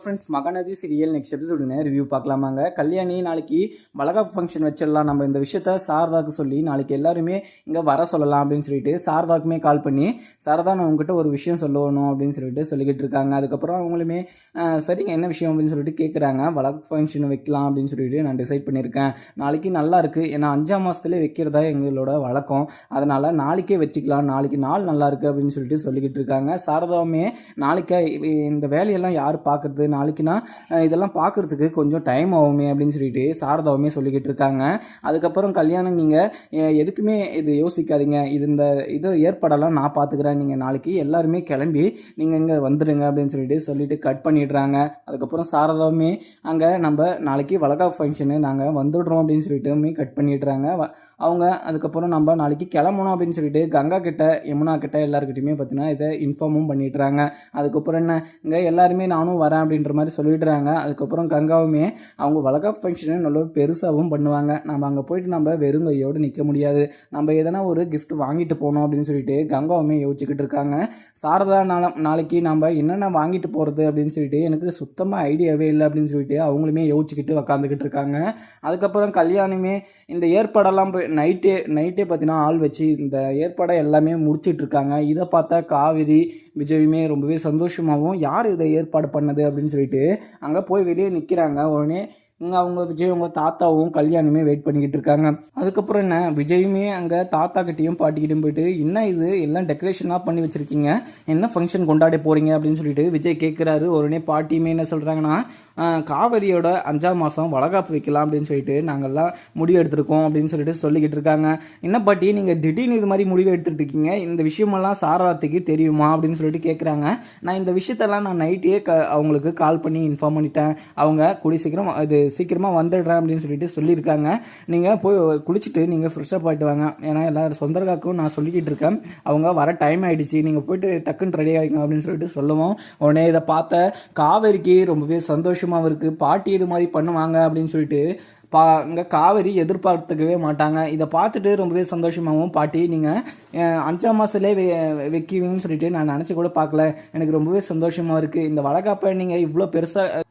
Friends Mahanadi serial next எபிசோடுங்க review பார்க்கலாமாங்க. கல்யாணி நாளைக்கு வளகாப்பு ஃபங்க்ஷன் வச்சிடலாம். நம்ம இந்த விஷயத்த சாரதாக்கு சொல்லி நாளைக்கு எல்லாருமே இங்கே வர சொல்லலாம் அப்படின்னு சொல்லிட்டு சாரதாக்குமே கால் பண்ணி சாரதா நான் உங்ககிட்ட ஒரு விஷயம் சொல்லணும் அப்படின்னு சொல்லிட்டு சொல்லிக்கிட்டு இருக்காங்க. அதுக்கப்புறம் அவங்களுமே சரிங்க என்ன விஷயம்? அப்படின்னு சொல்லிட்டு கேட்குறாங்க வளகாப்பு ஃபங்க்ஷன் வைக்கலாம் அப்படின்னு சொல்லிட்டு நான் டிசைட் பண்ணியிருக்கேன். நாளைக்கு நல்லா இருக்குது ஏன்னா அஞ்சாம் மாதத்துலேயே வைக்கிறதா எங்களோட வழக்கம். அதனால் நாளைக்கே வச்சுக்கலாம். நாளைக்கு நாள் நல்லா இருக்குது அப்படின்னு சொல்லிட்டு சொல்லிக்கிட்டு இருக்காங்க. சாரதாவுமே நாளைக்கு இந்த வேலையெல்லாம் யார் பார்க்குறது நாளைக்குனா இதெல்லாம் பார்க்குறதுக்கு கொஞ்சம் டைம் ஆகுமே அப்படின்னு சொல்லிட்டு சாரதாவுமே சொல்லிக்கிட்டு இருக்காங்க. அதுக்கப்புறம் கல்யாணம் நீங்கள் எதுக்குமே இது யோசிக்காதீங்க. இது இந்த இது ஏற்பாடெல்லாம் நான் பார்த்துக்கிறேன் நீங்கள் நாளைக்கு எல்லாருமே கிளம்பி நீங்கள் இங்கே வந்துடுங்க அப்படின்னு சொல்லிட்டு சொல்லிட்டு கட் பண்ணிடுறாங்க. அதுக்கப்புறம் சாரதாவுமே அங்கே நம்ம நாளைக்கு வழக்கா ஃபங்க்ஷனு நாங்கள் வந்துடுறோம் அப்படின்னு சொல்லிட்டுமே கட் பண்ணிடுறாங்க. அவங்க அதுக்கப்புறம் நம்ம நாளைக்கு கிளம்பணும் அப்படின்னு சொல்லிட்டு கங்கா கிட்ட யமுனா கிட்ட எல்லாருக்கிட்டையுமே பார்த்தீங்கன்னா இதை இன்ஃபார்மும் பண்ணிடுறாங்க. அதுக்கப்புறம் என்ன இங்கே எல்லாருமே நானும் வரேன் அப்படின்னு அப்படின்ற மாதிரி சொல்லிடுறாங்க. அதுக்கப்புறம் கங்காவுமே அவங்க வழக்கப் ஃபங்க்ஷனை நல்லா பெருசாகவும் பண்ணுவாங்க. நம்ம அங்கே போயிட்டு நம்ம வெறும் கையோடு நிற்க முடியாது. நம்ம எதனா ஒரு கிஃப்ட் வாங்கிட்டு போகணும் அப்படின்னு சொல்லிட்டு கங்காவுமே யோசிச்சுக்கிட்டு இருக்காங்க. சாரதா நாளம் நாளைக்கு நம்ம என்னென்ன வாங்கிட்டு போகிறது அப்படின்னு சொல்லிட்டு எனக்கு சுத்தமாக ஐடியாவே இல்லை அப்படின்னு சொல்லிட்டு அவங்களுமே யோசிச்சுக்கிட்டு உக்காந்துக்கிட்டு இருக்காங்க. அதுக்கப்புறம் கல்யாணமே இந்த ஏற்பாடெல்லாம் போய் நைட்டே நைட்டே பார்த்தீங்கன்னா ஆள் வச்சு இந்த ஏற்பாடை எல்லாமே முடிச்சிட்டு இருக்காங்க. இதை பார்த்தா காவிரி விஜயுமே ரொம்பவே சந்தோஷமாகவும் யார் இதை ஏற்பாடு பண்ணது? அப்படின்னு சொல்லிட்டு அங்கே போய் வெளியே நிற்கிறாங்க உடனே இங்கே அவங்க விஜய் அவங்க தாத்தாவும் கல்யாணமே வெயிட் பண்ணிக்கிட்டு இருக்காங்க. அதுக்கப்புறம் என்ன? விஜயுமே அங்கே தாத்தா கிட்டேயும் பாட்டிக்கிட்டையும் போயிட்டு என்ன இது? எல்லாம் டெக்கரேஷனாக பண்ணி வச்சுருக்கீங்க. என்ன ஃபங்க்ஷன் கொண்டாட போகிறீங்க அப்படின்னு சொல்லிட்டு விஜய் கேட்குறாரு உடனே பாட்டியுமே என்ன சொல்கிறாங்கன்னா காவேரியோட அஞ்சாம் மாதம் வளகாப்பு வைக்கலாம் அப்படின்னு சொல்லிட்டு நாங்கள்லாம் முடிவு எடுத்திருக்கோம் அப்படின்னு சொல்லிட்டு சொல்லிக்கிட்டு இருக்காங்க. என்ன பாட்டி நீங்கள் திடீர்னு இது மாதிரி முடிவு எடுத்துகிட்டு இருக்கீங்க. இந்த விஷயமெல்லாம் சாரதாத்துக்கு தெரியுமா அப்படின்னு சொல்லிட்டு கேட்குறாங்க நான் இந்த விஷயத்தெல்லாம் நான் நைட்டே க அவங்களுக்கு கால் பண்ணி இன்ஃபார்ம் பண்ணிட்டேன். அவங்க கூடி சீக்கிரம் அது சீக்கிரமாக வந்துடுறேன் அப்படின்னு சொல்லிட்டு சொல்லியிருக்காங்க. நீங்கள் போய் குளிச்சுட்டு நீங்கள் ஃப்ரெஷ்ஷப் போயிட்டு வாங்க. ஏன்னா எல்லாரும் சொந்தக்காக்கும் நான் சொல்லிக்கிட்டு இருக்கேன். அவங்க வர டைம் ஆகிடுச்சு நீங்கள் போயிட்டு டக்குன்னு ரெடி ஆகிங்க அப்படின்னு சொல்லிட்டு சொல்லுவோம். உடனே இதை பார்த்த காவேரிக்கு ரொம்பவே சந்தோஷம் அவருக்கு பாட்டி இது மாதிரி பண்ணுவாங்க அப்படின்னு சொல்லிட்டு பா இங்கே காவேரி எதிர்பார்த்துக்கவே மாட்டாங்க. இதை பார்த்துட்டு ரொம்பவே சந்தோஷமாகவும் பாட்டி நீங்கள் அஞ்சாம் மாதத்துலேயே வெ வைக்குவீங்கன்னு சொல்லிட்டு நான் நினச்சி கூட பார்க்கல. எனக்கு ரொம்பவே சந்தோஷமாக இருக்குது இந்த வளகாப்பை நீங்கள் இவ்வளோ பெருசாக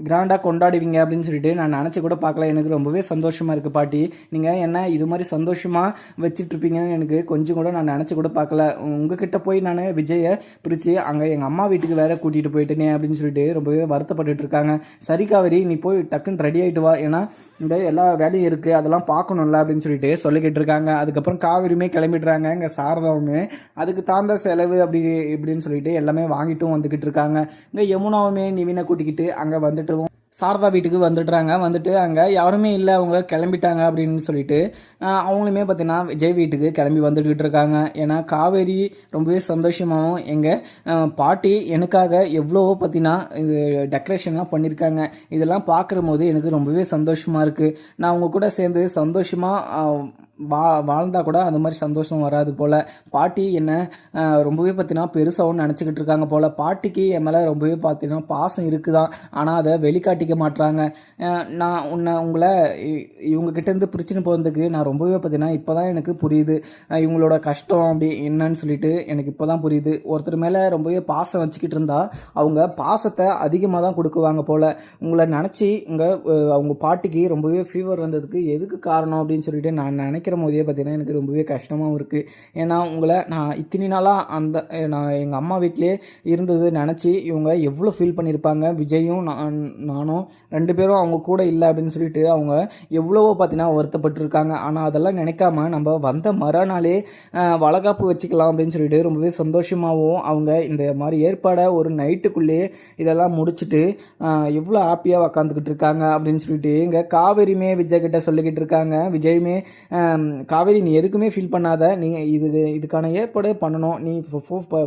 கிராண்டாக கொண்டாடுவீங்க அப்படின்னு சொல்லிட்டு நான் நினச்சி கூட பார்க்கல. எனக்கு ரொம்பவே சந்தோஷமாக இருக்குது பாட்டி. நீங்கள் என்ன இது மாதிரி சந்தோஷமாக வச்சிட்ருப்பீங்கன்னு எனக்கு கொஞ்சம் கூட நான் நினச்சி கூட பார்க்கல. உங்ககிட்ட போய் நான் விஜயை பிரித்து அங்கே எங்கள் அம்மா வீட்டுக்கு வேற கூட்டிகிட்டு போயிட்டேனே அப்படின்னு சொல்லிட்டு ரொம்பவே வருத்தப்பட்டுட்டு இருக்காங்க. சரி காவேரி நீ போய் டக்குன்னு ரெடி ஆகிட்டு வா. ஏன்னா இந்த எல்லா வேலையும் இருக்குது அதெல்லாம் பார்க்கணும்ல அப்படின்னு சொல்லிட்டு சொல்லிக்கிட்டு இருக்காங்க. அதுக்கப்புறம் காவிரியுமே கிளம்பிடுறாங்க இங்கே சாரதாவுமே. அதுக்கு தாழ்ந்த செலவு அப்படி இப்படின்னு சொல்லிட்டு எல்லாமே வாங்கிட்டும் வந்துக்கிட்டு இருக்காங்க. இங்கே யமுனாவுமே நிவினை கூட்டிக்கிட்டு அங்கே வந்துட்டு சாரதா வீட்டுக்கு வந்துடுறாங்க. வந்துட்டு அங்கே யாருமே இல்லை அவங்க கிளம்பிட்டாங்க அப்படின்னு சொல்லிட்டு அவங்களுமே பார்த்தீங்கன்னா விஜய் வீட்டுக்கு கிளம்பி வந்துட்டுக்கிட்டு இருக்காங்க. ஏன்னா காவேரி ரொம்பவே சந்தோஷமாகவும் எங்கள் பாட்டி எனக்காக எவ்வளவோ பார்த்தீங்கன்னா இது டெக்கரேஷன்லாம் பண்ணியிருக்காங்க இதெல்லாம் பார்க்குற போது எனக்கு ரொம்பவே சந்தோஷமாக இருக்குது நான் அவங்க கூட சேர்ந்து சந்தோஷமாக வா வாழ்ந்தா கூட அந்த மாதிரி சந்தோஷம் வராது போல். பாட்டி என்ன ரொம்பவே பார்த்தீங்கன்னா பெருசாகவும் நினச்சிக்கிட்டு இருக்காங்க போல். பாட்டிக்கு என் மேலே ரொம்பவே பார்த்தீங்கன்னா பாசம் இருக்குதான் ஆனால் அதை வெளிக்காட்டிக்க மாட்றாங்க. நான் உன்னை உங்களை இ- இவங்க கிட்டேருந்து பிரச்சனை போகிறதுக்கு நான் ரொம்பவே பார்த்தீங்கன்னா இப்போ தான் எனக்கு புரியுது. இவங்களோட கஷ்டம் அப்படி என்னன்னு சொல்லிட்டு எனக்கு இப்போ தான் புரியுது. ஒருத்தர் மேலே ரொம்பவே பாசம் வச்சுக்கிட்டு இருந்தால் அவங்க பாசத்தை அதிகமாக தான் கொடுக்குவாங்க போல். உங்களை நினச்சி இங்கே அவங்க பாட்டிக்கு ரொம்பவே ஃபீவர் வந்ததுக்கு எதுக்கு காரணம் அப்படின்னு சொல்லிட்டு நான் நினைக்கிற போதே பார்த்தீங்கன்னா எனக்கு ரொம்பவே கஷ்டமாகவும் இருக்குது ஏன்னா உங்களை நான் இத்தனை நாளாக அந்த நான் எங்கள் அம்மா வீட்டிலே இருந்தது நினச்சி இவங்க எவ்வளோ ஃபீல் பண்ணியிருப்பாங்க விஜயும் நான் நானும் ரெண்டு பேரும் அவங்க கூட இல்லை அப்படின்னு சொல்லிட்டு அவங்க எவ்வளவோ பார்த்தீங்கன்னா வருத்தப்பட்டிருக்காங்க. ஆனால் அதெல்லாம் நினைக்காம நம்ம வந்த மறுநாளே வளகாப்பு வச்சுக்கலாம் அப்படின்னு சொல்லிட்டு ரொம்பவே சந்தோஷமாகவும் அவங்க இந்த மாதிரி ஏற்பாடை ஒரு நைட்டுக்குள்ளேயே இதெல்லாம் முடிச்சுட்டு எவ்வளோ ஹாப்பியாக உக்காந்துக்கிட்டு இருக்காங்க அப்படின்னு சொல்லிட்டு இங்கே காவேரியுமே விஜய் கிட்ட சொல்லிக்கிட்டு இருக்காங்க. விஜயுமே காவேரி நீ எதுக்குமே ஃபீல் பண்ணாத. நீ இது இதுக்கான ஏற்பாடு பண்ணணும். நீ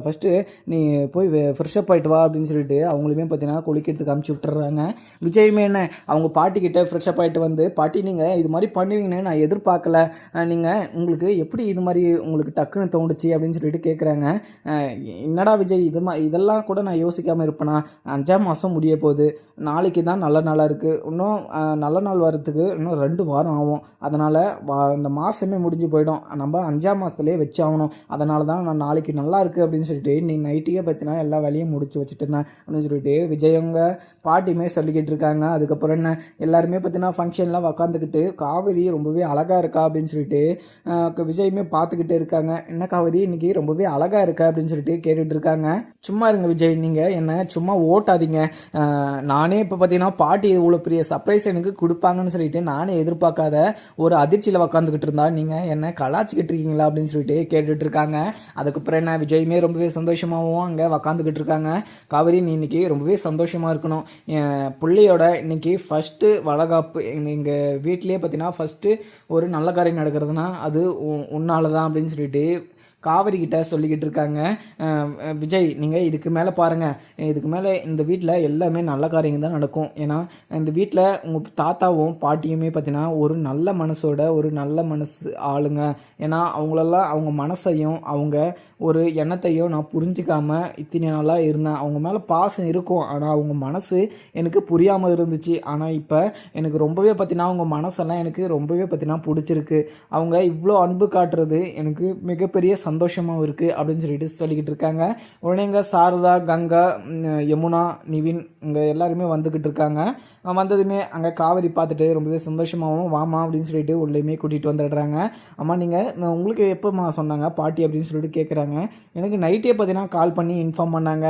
ஃபஸ்ட்டு நீ போய் ஃப்ரெஷ்ஷப் ஆகிட்டு வா அப்படின்னு சொல்லிட்டு அவங்களுமே பார்த்தீங்கன்னா குளிக்கிறதுக்கு அமுச்சு விட்டுறாங்க. விஜயுமே என்ன அவங்க பாட்டிக்கிட்ட ஃப்ரெஷ்ஷப் ஆகிட்டு வந்து பாட்டி நீங்கள் இது மாதிரி பண்ணுவீங்கன்னு நான் எதிர்பார்க்கல. நீங்கள் உங்களுக்கு எப்படி இது மாதிரி உங்களுக்கு டக்குன்னு தோணுச்சு? அப்படின்னு சொல்லிட்டு கேட்குறாங்க என்னடா விஜய் இது மா இதெல்லாம் கூட நான் யோசிக்காமல் இருப்பேனா? அஞ்சாம் மாதம் முடிய போகுது. நாளைக்கு தான் நல்ல நாளாக இருக்குது இன்னும் நல்ல நாள் வர்றதுக்கு இன்னும் ரெண்டு வாரம் ஆகும். அதனால் வா இந்த மாதமே முடிஞ்சு போயிடும். நம்ம அஞ்சாம் மாதத்துலேயே வச்சாகணும். அதனால தான் நான் நாளைக்கு நல்லா இருக்குது அப்படின்னு சொல்லிட்டு நீ நைட்டியே பார்த்தினா எல்லா வேலையும் முடிச்சு வச்சுட்டு இருந்தேன் அப்படின்னு சொல்லிட்டு விஜயங்க பாட்டியுமே சொல்லிக்கிட்டு இருக்காங்க. அதுக்கப்புறம் என்ன? எல்லாருமே பார்த்தினா ஃபங்க்ஷன்லாம் உக்காந்துக்கிட்டு காவேரி ரொம்பவே அழகாக இருக்கா அப்படின்னு சொல்லிட்டு விஜயுமே பார்த்துக்கிட்டே இருக்காங்க. என்ன காவேரி இன்னைக்கு ரொம்பவே அழகாக இருக்கா அப்படின்னு சொல்லிட்டு கேட்டுட்டு இருக்காங்க. சும்மா இருங்க விஜய் நீங்கள் என்ன சும்மா ஓட்டாதீங்க. நானே இப்போ பார்த்தீங்கன்னா பாட்டி இவ்வளோ பெரிய சர்ப்ரைஸ் எனக்கு கொடுப்பாங்கன்னு சொல்லிட்டு நானே எதிர்பார்க்காத ஒரு அதிர்ச்சியில் உக்காந்துக்கிட்டு இருந்தா நீங்கள் என்ன கலாச்சிக்கிட்டு இருக்கீங்களா அப்படின்னு சொல்லிட்டு கேட்டுட்டு இருக்காங்க அதுக்கப்புறம் என்ன விஜயுமே ரொம்பவே சந்தோஷமாகவும் அங்கே உக்காந்துக்கிட்டு இருக்காங்க காவிரி நீ இன்னைக்கு ரொம்பவே சந்தோஷமாக இருக்கணும். என் பிள்ளையோட இன்னைக்கு ஃபஸ்ட்டு வளகாப்பு எங்கள் வீட்லேயே பார்த்தீங்கன்னா ஃபஸ்ட்டு ஒரு நல்ல காரியம் நடக்கிறதுனா அது உன்னால தான் அப்படின்னு சொல்லிட்டு காவிரி கிட்ட சொல்லிக்கிட்டு இருக்காங்க. விஜய் நீங்கள் இதுக்கு மேலே பாருங்கள் இதுக்கு மேலே இந்த வீட்டில் எல்லாமே நல்ல காரியங்கள் தான் நடக்கும். ஏன்னா இந்த வீட்டில் உங்கள் தாத்தாவும் பாட்டியுமே பார்த்தீங்கன்னா ஒரு நல்ல மனசோட ஒரு நல்ல மனசு ஆளுங்க. ஏன்னா அவங்களெல்லாம் அவங்க மனசையும் அவங்க ஒரு எண்ணத்தையும் நான் புரிஞ்சிக்காமல் இத்தனை நாளாக இருந்தேன். அவங்க மேலே பாசம் இருக்கும். ஆனால் அவங்க மனசு எனக்கு புரியாமல் இருந்துச்சு. ஆனால் இப்போ எனக்கு ரொம்பவே பார்த்தீங்கன்னா அவங்க மனசெல்லாம் எனக்கு ரொம்பவே பார்த்தீங்கன்னா பிடிச்சிருக்கு. அவங்க இவ்வளோ அன்பு காட்டுறது எனக்கு மிகப்பெரிய சந்தோஷமாகவும் இருக்குது அப்படின்னு சொல்லிட்டு சொல்லிக்கிட்டு இருக்காங்க. உடனே இங்கே சாரதா கங்கா யமுனா நிவின் இங்கே எல்லாருமே வந்துக்கிட்டு இருக்காங்க. வந்ததுமே அங்கே காவேரி பார்த்துட்டு ரொம்பவே சந்தோஷமாகவும் வாமா அப்படின்னு சொல்லிட்டு உள்ளேயுமே கூட்டிகிட்டு வந்துடுறாங்க. அம்மா நீங்கள் உங்களுக்கு எப்போம்மா சொன்னாங்க? பாட்டி அப்படின்னு சொல்லிட்டு கேட்குறாங்க எனக்கு நைட்டே பார்த்தீங்கன்னா கால் பண்ணி இன்ஃபார்ம் பண்ணாங்க.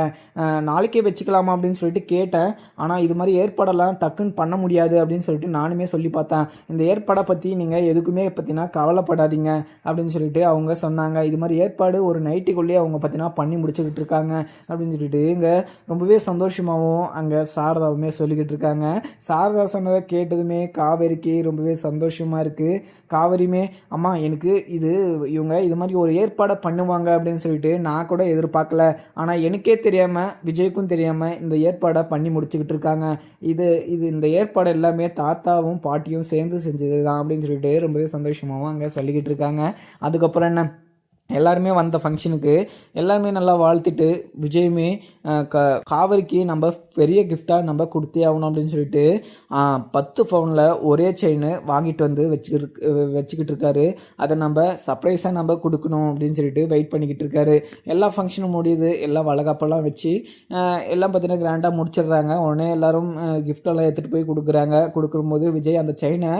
நாளைக்கே வச்சுக்கலாமா அப்படின்னு சொல்லிட்டு கேட்டேன். ஆனால் இது மாதிரி ஏற்பாடெல்லாம் டக்குன்னு பண்ண முடியாது அப்படின்னு சொல்லிட்டு நானுமே சொல்லி பார்த்தேன். இந்த ஏற்பாடை பற்றி நீங்கள் எதுக்குமே பார்த்தீங்கன்னா கவலைப்படாதீங்க அப்படின்னு சொல்லிட்டு அவங்க சொன்னாங்க. இது மாதிரி ஏற்பாடு ஒரு நைட்டுக்குள்ளேயே அவங்க பார்த்தீங்கன்னா பண்ணி முடிச்சுக்கிட்டு இருக்காங்க அப்படின்னு சொல்லிட்டு இங்கே ரொம்பவே சந்தோஷமாகவும் அங்கே சாரதாவுமே சொல்லிக்கிட்டு இருக்காங்க. சாரதா சொன்னதை கேட்டதுமே காவேரிக்கு ரொம்பவே சந்தோஷமாக இருக்குது காவேரியுமே அம்மா எனக்கு இது இவங்க இது மாதிரி ஒரு ஏற்பாடை பண்ணுவாங்க அப்படின்னு சொல்லிட்டு நான் கூட எதிர்பார்க்கல. ஆனால் எனக்கே தெரியாமல் விஜய்க்கும் தெரியாமல் இந்த ஏற்பாடை பண்ணி முடிச்சுக்கிட்டு இருக்காங்க. இது இது இந்த ஏற்பாடு எல்லாமே தாத்தாவும் பாட்டியும் சேர்ந்து செஞ்சது தான் அப்படின்னு சொல்லிட்டு ரொம்பவே சந்தோஷமாகவும் அங்கே சொல்லிக்கிட்டு இருக்காங்க. அதுக்கப்புறம் என்ன? எல்லாருமே வந்த ஃபங்க்ஷனுக்கு எல்லாருமே நல்லா வாழ்த்திட்டு விஜயுமே க காவிரிக்கு நம்ம பெரிய கிஃப்டாக நம்ம கொடுத்தே ஆகணும் அப்படின்னு சொல்லிட்டு பத்து ஃபோனில் ஒரே செயின் வாங்கிட்டு வந்து வச்சுக்கிட்டு வச்சுக்கிட்டு இருக்காரு. அதை நம்ம சர்ப்ரைஸாக நம்ம கொடுக்கணும் அப்படின்னு சொல்லிட்டு வெயிட் பண்ணிக்கிட்டு இருக்காரு. எல்லா ஃபங்க்ஷனும் முடியுது. எல்லாம் வளகாப்பெல்லாம் வச்சு எல்லாம் பார்த்தீங்கன்னா கிராண்டாக முடிச்சிடுறாங்க. உடனே எல்லாரும் கிஃப்டெல்லாம் எடுத்துகிட்டு போய் கொடுக்குறாங்க. கொடுக்கும்போது விஜய் அந்த செயினை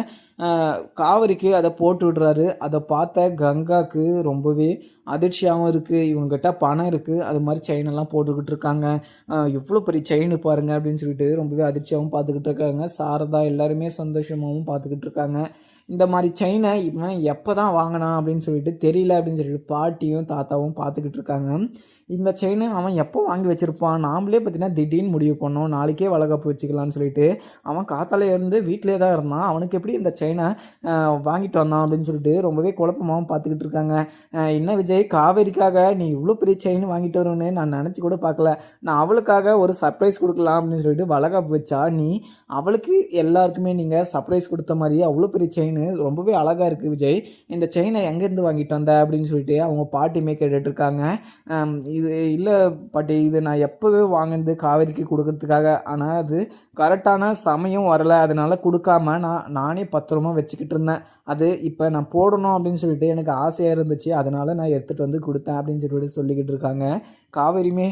காவிரிக்கு அதை போட்டு விடுறாரு. அதை பார்த்த கங்காவுக்கு ரொம்பவே அதிர்ச்சியாகவும் இருக்குது இவங்ககிட்ட பணம் இருக்குது அது மாதிரி செயின் எல்லாம் போட்டுக்கிட்டு இருக்காங்க. இவ்வளோ பெரிய செயின் பாருங்க அப்படின்னு சொல்லிட்டு ரொம்பவே அதிர்ச்சியாகவும் பார்த்துக்கிட்டு இருக்காங்க. சாரதா எல்லாருமே சந்தோஷமாகவும் பார்த்துக்கிட்டு இருக்காங்க. இந்த மாதிரி செயினை இவன் எப்போ தான் வாங்கினான் அப்படின்னு சொல்லிட்டு தெரியல அப்படின்னு சொல்லிட்டு பாட்டியும் தாத்தாவும் பார்த்துக்கிட்டு இருக்காங்க. இந்த செயினை அவன் எப்போ வாங்கி வச்சுருப்பான்? நாமளே பார்த்தீங்கன்னா திடீர்னு முடிவு பண்ணோம். நாளைக்கே வளகாப்பு வச்சுக்கலாம்னு சொல்லிட்டு அவன் காத்தால இருந்து வீட்டிலே தான் இருந்தான். அவனுக்கு எப்படி இந்த செயினை வாங்கிட்டு வந்தான் அப்படின்னு சொல்லிட்டு ரொம்பவே குழப்பமாகவும் பார்த்துக்கிட்டு இருக்காங்க. என்ன விஜய் காவேரிக்காக நீ இவ்வளோ பெரிய செயின் வாங்கிட்டு வருவேன்னு நான் நினச்சி கூட பார்க்கல. நான் அவளுக்காக ஒரு சர்ப்ரைஸ் கொடுக்கலாம் அப்படின்னு சொல்லிட்டு வளகாப்பு வச்சா நீ அவளுக்கு எல்லாருக்குமே நீங்கள் சர்ப்ரைஸ் கொடுத்த மாதிரி அவ்வளோ பெரிய செயின் ரொம்பவே அழகாக இருக்குது விஜய். இந்த செயினை எங்கேருந்து வாங்கிட்டு வந்த அப்படின்னு சொல்லிட்டு அவங்க பாட்டியுமே கேட்டுட்ருக்காங்க. இது இல்லை பாட்டி இது நான் எப்போவே வாங்கினது காவேரிக்கு கொடுக்கறதுக்காக. ஆனால் அது கரெக்டான சமயம் வரலை. அதனால் கொடுக்காம நான் நானே பத்திரமா வச்சுக்கிட்டு இருந்தேன். அது இப்போ நான் போடணும் அப்படின்னு சொல்லிட்டு எனக்கு ஆசையாக இருந்துச்சு. அதனால் நான் எடுத்துகிட்டு வந்து கொடுத்தேன் அப்படின்னு சொல்லிட்டு சொல்லிக்கிட்டு இருக்காங்க. காவேரியுமே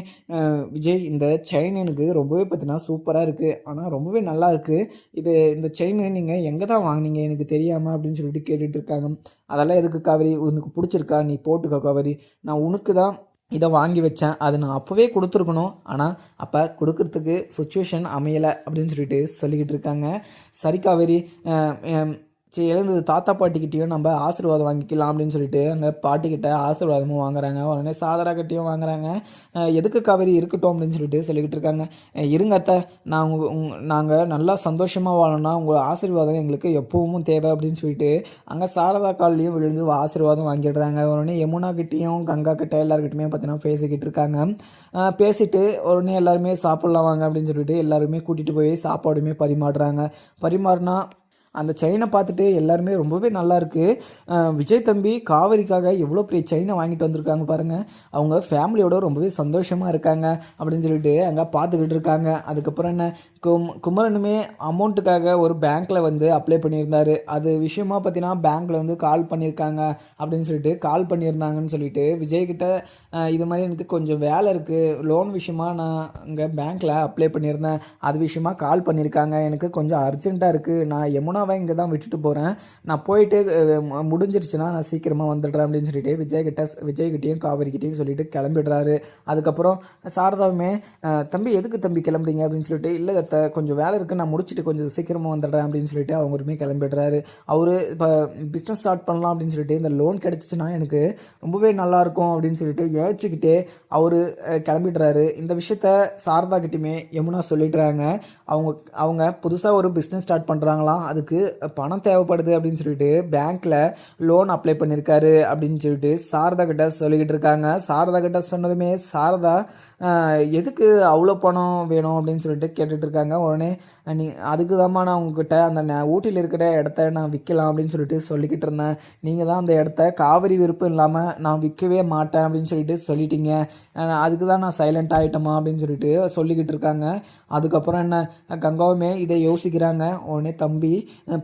விஜய் இந்த செயின் எனக்கு ரொம்பவே பார்த்தீங்கன்னா சூப்பராக இருக்குது ஆனால் ரொம்பவே நல்லா இருக்குது இது இந்த செயின் நீங்கள் எங்கே தான் வாங்கினீங்க எனக்கு தெரியாமல் அப்படின்னு சொல்லிட்டு கேட்டுட்டு இருக்காங்க அதெல்லாம் எதுக்கு காவேரி? உனக்கு பிடிச்சிருக்கா? நீ போட்டுக்கோ காவேரி. நான் உனக்கு தான் இதை வாங்கி வச்சேன். அது நான் அப்போவே கொடுத்துருக்கணும். ஆனால் அப்போ கொடுக்கறதுக்கு சுச்சுவேஷன் அமையலை அப்படின்னு சொல்லிட்டு சொல்லிக்கிட்டு இருக்காங்க. சரி காவேரி சரி எழுந்தது தாத்தா பாட்டிக்கிட்டேயும் நம்ம ஆசீர்வாதம் வாங்கிக்கலாம் அப்படின்னு சொல்லிட்டு அங்கே பாட்டிக்கிட்ட ஆசீர்வாதமும் வாங்குறாங்க. உடனே சாதரா கிட்டேயும் வாங்குறாங்க. எதுக்கு காவேரி இருக்கட்டும் அப்படின்னு சொல்லிட்டு சொல்லிக்கிட்டு இருக்காங்க. இருங்க அத்தை நான் நாங்கள் நல்லா சந்தோஷமாக வாழணும்னா உங்கள் ஆசீர்வாதம் எங்களுக்கு எப்பவும் தேவை அப்படின்னு சொல்லிட்டு அங்கே சாரதா கால்லையும் விழுந்து ஆசீர்வாதம் வாங்கிடுறாங்க. உடனே யமுனா கிட்டேயும் கங்கா கிட்ட எல்லாருக்கிட்டையுமே பார்த்தீங்கன்னா பேசிக்கிட்டு இருக்காங்க. பேசிட்டு உடனே எல்லாருமே சாப்பிட்லாம் வாங்க அப்படின்னு சொல்லிட்டு எல்லாருமே கூட்டிகிட்டு போய் சாப்பாடுமே பரிமாறுறாங்க. பரிமாறினா அந்த செயினை பார்த்துட்டு எல்லாருமே ரொம்பவே நல்லா இருக்குது விஜய் தம்பி காவேரிக்காக எவ்வளோ பெரிய செயினை வாங்கிட்டு வந்திருக்காங்க பாருங்கள் அவங்க ஃபேமிலியோட ரொம்பவே சந்தோஷமாக இருக்காங்க அப்படின்னு சொல்லிட்டு அங்கே பார்த்துக்கிட்டு இருக்காங்க. அதுக்கப்புறம் என்ன? கும் குமரனுமே அமௌண்ட்டுக்காக ஒரு பேங்க்கில் வந்து அப்ளை பண்ணியிருந்தார். அது விஷயமா பார்த்தீங்கன்னா பேங்க்கில் வந்து கால் பண்ணியிருக்காங்க அப்படின்னு சொல்லிட்டு கால் பண்ணியிருந்தாங்கன்னு சொல்லிட்டு விஜய்கிட்ட இது மாதிரி எனக்கு கொஞ்சம் வேலை இருக்குது லோன் விஷயமா நான் இங்கே பேங்க்கில் அப்ளை பண்ணியிருந்தேன். அது விஷயமா கால் பண்ணியிருக்காங்க. எனக்கு கொஞ்சம் அர்ஜென்ட்டாக இருக்குது நான் அம்மாவை இங்கே தான் விட்டுட்டு போகிறேன் நான் போயிட்டு முடிஞ்சிருச்சுன்னா நான் சீக்கிரமாக வந்துடுறேன் அப்படின்னு சொல்லிட்டு விஜய்கிட்ட விஜய்கிட்டையும் காவிரிக்கிட்டையும் சொல்லிட்டு கிளம்பிடுறாரு. அதுக்கப்புறம் சாரதாவுமே தம்பி எதுக்கு தம்பி கிளம்புறீங்க? அப்படின்னு சொல்லிட்டு இல்லை தத்த கொஞ்சம் வேலை இருக்குது நான் முடிச்சுட்டு கொஞ்சம் சீக்கிரமாக வந்துடுறேன். அப்படின்னு சொல்லிட்டு அவருமே கிளம்பிடுறாரு. அவர் இப்போ பிஸ்னஸ் ஸ்டார்ட் பண்ணலாம். அப்படின்னு சொல்லிட்டு இந்த லோன் கிடச்சிச்சுன்னா எனக்கு ரொம்பவே நல்லாயிருக்கும் அப்படின்னு சொல்லிட்டு யோசிச்சுக்கிட்டே அவர் கிளம்பிடுறாரு. இந்த விஷயத்த சாரதா கிட்டையுமே யமுனா சொல்லிடுறாங்க. அவங்க அவங்க புதுசாக ஒரு பிஸ்னஸ் ஸ்டார்ட் பண்ணுறாங்களாம் அதுக்கு பணம் தேவைப்படுது அப்படின்னு சொல்லிட்டு பேங்க்கில் லோன் அப்ளை பண்ணியிருக்காரு அப்படின்னு சொல்லிட்டு சாரதா கிட்ட சொல்லிக்கிட்டு இருக்காங்க. சாரதா கிட்ட சொன்னதுமே சாரதா எதுக்கு அவ்வளோ பணம் வேணும் அப்படின்னு சொல்லிட்டு கேட்டுட்டு இருக்காங்க. உடனே நீ அதுக்கு தாம்மா நான் உங்ககிட்ட அந்த ந- ஊட்டியில் இருக்கிற இடத்த நான் விற்கலாம் அப்படின்னு சொல்லிட்டு சொல்லிக்கிட்டு இருந்தேன். நீங்கள் தான் அந்த இடத்த காவிரி விருப்பம் இல்லாமல் நான் விற்கவே மாட்டேன் அப்படின்னு சொல்லிட்டு சொல்லிட்டீங்க. அதுக்கு தான் நான் சைலண்ட் ஆகிட்டோமா அப்படின்னு சொல்லிட்டு சொல்லிக்கிட்டு இருக்காங்க. அதுக்கப்புறம் என்ன கங்காவுமே இதை யோசிக்கிறாங்க. உடனே தம்பி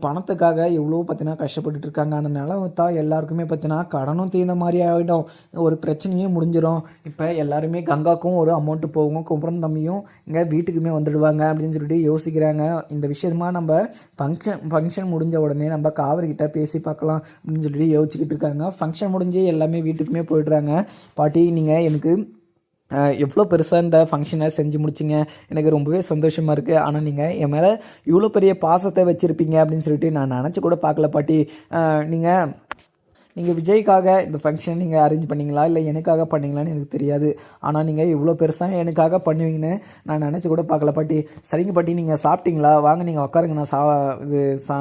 பணத்துக்காக எவ்வளோ பார்த்தீங்கன்னா கஷ்டப்பட்டுட்டு இருக்காங்க. அந்த நிலம் விற்றா எல்லாருக்குமே பார்த்தீங்கன்னா கடனும் தீர்ந்த மாதிரி ஆகிடும் ஒரு பிரச்சனையும் முடிஞ்சிடும் இப்போ எல்லாருமே கங்காக்கும் ஒரு அமௌண்ட்டு போகும். குமரன் தம்பியும் இங்கே வீட்டுக்குமே வந்துடுவாங்க அப்படின்னு சொல்லிட்டு யோசிக்கிறாங்க. இந்த விஷயமா நம்ம ஃபங்க்ஷன் ஃபங்க்ஷன் முடிஞ்ச உடனே நம்ம காவிரிக்கிட்ட பேசி பார்க்கலாம் அப்படின்னு சொல்லிட்டு யோசிச்சுக்கிட்டு இருக்காங்க. ஃபங்க்ஷன் முடிஞ்சு எல்லாமே வீட்டுக்குமே போயிடுறாங்க. பாட்டி நீங்கள் எனக்கு எவ்வளோ பெருசாக இந்த ஃபங்க்ஷனை செஞ்சு முடிச்சிங்க? எனக்கு ரொம்பவே சந்தோஷமாக இருக்குது ஆனால் நீங்கள் என் மேலே இவ்வளோ பெரிய பாசத்தை வச்சுருப்பீங்க அப்படின்னு சொல்லிட்டு நான் நினச்சி கூட பார்க்கல பாட்டி. நீங்கள் நீங்கள் விஜய்க்காக இந்த ஃபங்க்ஷன் நீங்கள் அரேஞ்ச் பண்ணீங்களா? இல்லை எனக்காக பண்ணீங்களான்னு எனக்கு தெரியாது. ஆனால் நீங்கள் இவ்வளோ பெருசாக எனக்காக பண்ணுவீங்கன்னு நான் நினச்சி கூட பார்க்கல. பாட்டி சரிங்க பாட்டி நீங்கள் சாப்பிட்டீங்களா? வாங்க நீங்கள் உட்காருங்க. நான் சா இது சா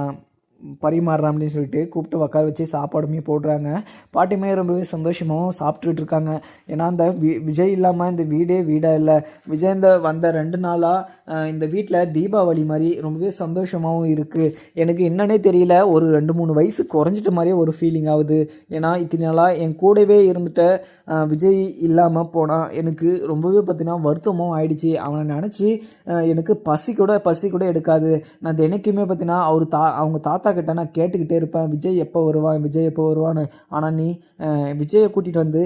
பரிமாறுறேன் அப்படின்னு சொல்லிட்டு கூப்பிட்டு உட்கார வச்சு சாப்பாடுமே போடுறாங்க. பாட்டியுமே ரொம்பவே சந்தோஷமாகவும் சாப்பிட்டுட்டு இருக்காங்க. ஏன்னா அந்த வி- விஜய் இல்லாமல் இந்த வீடே வீடாக இல்லை. விஜய் இந்த வந்த ரெண்டு நாளாக இந்த வீட்டில் தீபாவளி மாதிரி ரொம்பவே சந்தோஷமாகவும் இருக்குது எனக்கு என்னன்னே தெரியல. ஒரு ரெண்டு மூணு வயசு குறைஞ்சிட்ட மாதிரியே ஒரு ஃபீலிங் ஆகுது. ஏன்னா இத்தனை நாளாக என் கூடவே இருந்துட்ட விஜய் இல்லாமல் போனால் எனக்கு ரொம்பவே பார்த்தீங்கன்னா வருத்தமும் ஆயிடுச்சு. அவனை நினச்சி எனக்கு பசி கூட பசி கூட எடுக்காது. நான் தினைக்குமே பார்த்தீங்கன்னா அவர் தா அவங்க தாத்தா கிட்ட நான் கேட்டுக்கிட்டே இருப்பேன். விஜய் எப்போ வருவான்? விஜய் எப்போ வருவான்னு. ஆனால் நீ விஜயை கூட்டிகிட்டு வந்து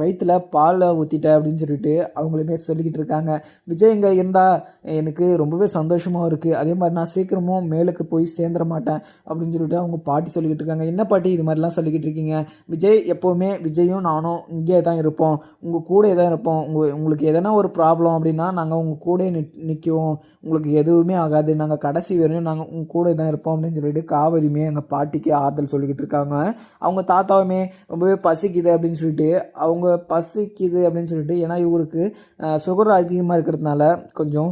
வயிற்றுல பாலை ஊற்றிட்ட அப்படின்னு சொல்லிட்டு அவங்களுமே சொல்லிக்கிட்டு இருக்காங்க. விஜய் இங்கே இருந்தால் எனக்கு ரொம்பவே சந்தோஷமாக இருக்குது அதே மாதிரி நான் சீக்கிரமும் மேலுக்கு போய் சேர்ந்துட மாட்டேன் அப்படின்னு சொல்லிட்டு அவங்க பாட்டி சொல்லிக்கிட்டு இருக்காங்க. என்ன பாட்டி இது மாதிரிலாம் சொல்லிக்கிட்டு இருக்கீங்க? விஜய் எப்போவுமே விஜயும் நானும் இங்கே தான் இருப்போம். உங்கள் கூட தான் இருப்போம். உங்கள் உங்களுக்கு எதனா ஒரு ப்ராப்ளம் அப்படின்னா நாங்கள் உங்கள் கூட நிற்குவோம் உங்களுக்கு எதுவுமே ஆகாது. நாங்கள் கடைசி வரையும் நாங்கள் உங்கள் கூட தான் இருப்போம் அப்படின்னு சொல்லிட்டு காவேரியுமே எங்கள் பாட்டிக்கு ஆறுதல் சொல்லிக்கிட்டு இருக்காங்க. அவங்க தாத்தாவுமே ரொம்பவே பசிக்குது அப்படின்னு சொல்லிட்டு அவங்க பசிக்குது அப்படின்னு சொல்லிட்டு ஏன்னா இவருக்கு சுகர் அதிகமாக இருக்கிறதுனால கொஞ்சம்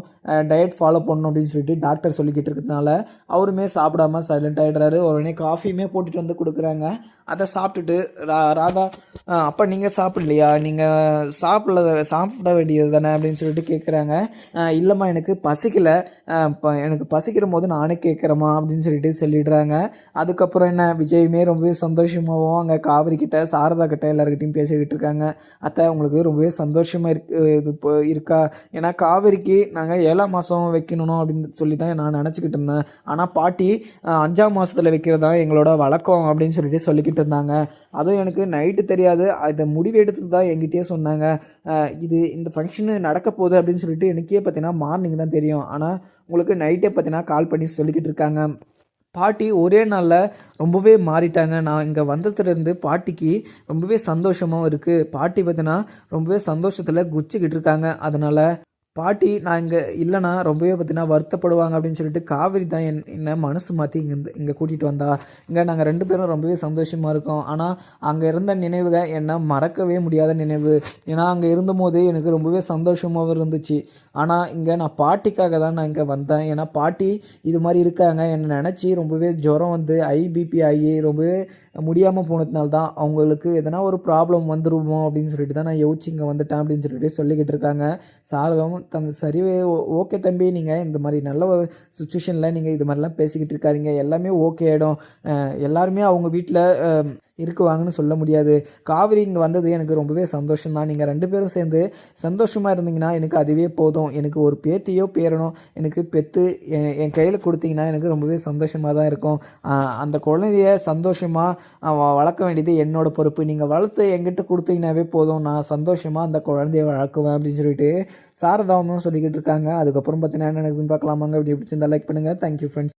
டயட் ஃபாலோ பண்ணணும் அப்படின்னு சொல்லிட்டு டாக்டர் சொல்லிக்கிட்டு இருக்கிறதுனால அவருமே சாப்பிடாம சைலண்ட் ஆகிடுறாரு உடனே காஃபியுமே போட்டுட்டு வந்து கொடுக்குறாங்க. அதை சாப்பிட்டுட்டு ரா ராதா அப்போ நீங்கள் சாப்பிடலையா? நீங்கள் சாப்பிடல சாப்பிட வேண்டியது தானே அப்படின்னு சொல்லிட்டு கேட்குறாங்க இல்லைம்மா எனக்கு பசிக்கல. இப்போ எனக்கு பசிக்கிற போது நானே கேட்குறேம்மா அப்படின்னு சொல்லிட்டு சொல்லிடுறாங்க. அதுக்கப்புறம் என்ன விஜயுமே ரொம்பவே சந்தோஷமாகவும் அங்கே காவிரி கிட்ட சாரதா கிட்ட எல்லாருக்கிட்டையும் பேசிக்கிட்டு இருக்காங்க. அத்தை உங்களுக்கு ரொம்பவே சந்தோஷமாக இருக்கு இது இப்போ இருக்கா? ஏன்னா காவேரிக்கு நாங்கள் ஏழாம் மாதம் வைக்கணும் அப்படின்னு சொல்லி தான் நான் நினச்சிக்கிட்டு இருந்தேன். ஆனால் பாட்டி அஞ்சாம் மாதத்தில் வைக்கிறது தான் எங்களோட வழக்கம் அப்படின்னு சொல்லிட்டு சொல்லிக்கிட்டு இருந்தாங்க. அதுவும் எனக்கு நைட்டு தெரியாது. அதை முடிவு எடுத்துட்டு தான் எங்கிட்டே சொன்னாங்க. இது இந்த ஃபங்க்ஷனு நடக்க போகுது அப்படின்னு சொல்லிட்டு எனக்கே பார்த்தீங்கன்னா மார்னிங் தான் தெரியும். ஆனால் உங்களுக்கு நைட்டே பார்த்தீங்கன்னா கால் பண்ணி சொல்லிக்கிட்டு இருக்காங்க. பாட்டி ஒரே நாளில் ரொம்பவே மாறிட்டாங்க. நான் இங்கே வந்ததுலேருந்து பாட்டிக்கு ரொம்பவே சந்தோஷமாகவும் இருக்குது பாட்டி பார்த்தீங்கன்னா ரொம்பவே சந்தோஷத்தில் குச்சிக்கிட்டு இருக்காங்க. அதனால் பாட்டி நான் இங்கே இல்லைனா ரொம்பவே பார்த்தீங்கன்னா வருத்தப்படுவாங்க அப்படின்னு சொல்லிட்டு காவிரி தான் என் என்னை மனசு மாற்றி இங்கே இங்கே கூட்டிகிட்டு வந்தா. இங்கே நாங்கள் ரெண்டு பேரும் ரொம்பவே சந்தோஷமாக இருக்கோம். ஆனால் அங்கே இருந்த நினைவுகள் என்னை மறக்கவே முடியாத நினைவு. ஏன்னா அங்கே இருந்தபோது எனக்கு ரொம்பவே சந்தோஷமாகவும் இருந்துச்சு. ஆனால் இங்கே நான் பாட்டிக்காக தான் நான் இங்கே வந்தேன். ஏன்னா பாட்டி இது மாதிரி இருக்காங்க. என்னை நினச்சி ரொம்பவே ஜுரம் வந்து ஐபிபி ஆகி ரொம்பவே முடியாமல் போனதுனால தான் அவங்களுக்கு எதனா ஒரு ப்ராப்ளம் வந்துருமோ அப்படின்னு சொல்லிட்டு தான் நான் யோசிச்சு இங்கே வந்துட்டேன் அப்படின்னு சொல்லிட்டு சொல்லிக்கிட்டு இருக்காங்க. சாரதம் தம் சரி ஓகே தம்பி நீங்கள் இந்த மாதிரி நல்ல ஒரு சுச்சுவேஷனில் நீங்கள் இது மாதிரிலாம் பேசிக்கிட்டு இருக்காதீங்க. எல்லாமே ஓகே ஆகிடும் எல்லாருமே அவங்க வீட்டில் இருக்குவாங்கன்னு சொல்ல முடியாது. காவிரி இங்கே வந்தது எனக்கு ரொம்பவே சந்தோஷம் தான் நீங்கள் ரெண்டு பேரும் சேர்ந்து சந்தோஷமாக இருந்தீங்கன்னா எனக்கு அதுவே போதும். எனக்கு ஒரு பேத்தியோ பேரனோ எனக்கு பெற்று என் என் கையில் கொடுத்தீங்கன்னா எனக்கு ரொம்பவே சந்தோஷமாக தான் இருக்கும் அந்த குழந்தைய சந்தோஷமாக வளர்க்க வேண்டியது என்னோட பொறுப்பு. நீங்கள் வளர்த்து என்கிட்ட கொடுத்தீங்கன்னாவே போதும். நான் சந்தோஷமாக அந்த குழந்தைய வளர்க்குவேன் அப்படின்னு சொல்லிட்டு சாரதாவும் சொல்லிக்கிட்டு இருக்காங்க. அதுக்கப்புறம் பார்த்தீங்கன்னா என்ன நடக்குதுன்னு பார்க்கலாமாங்க. இப்படி பிடிச்சிருந்தா லைக் பண்ணுங்கள் தேங்க்யூ ஃப்ரெண்ட்ஸ்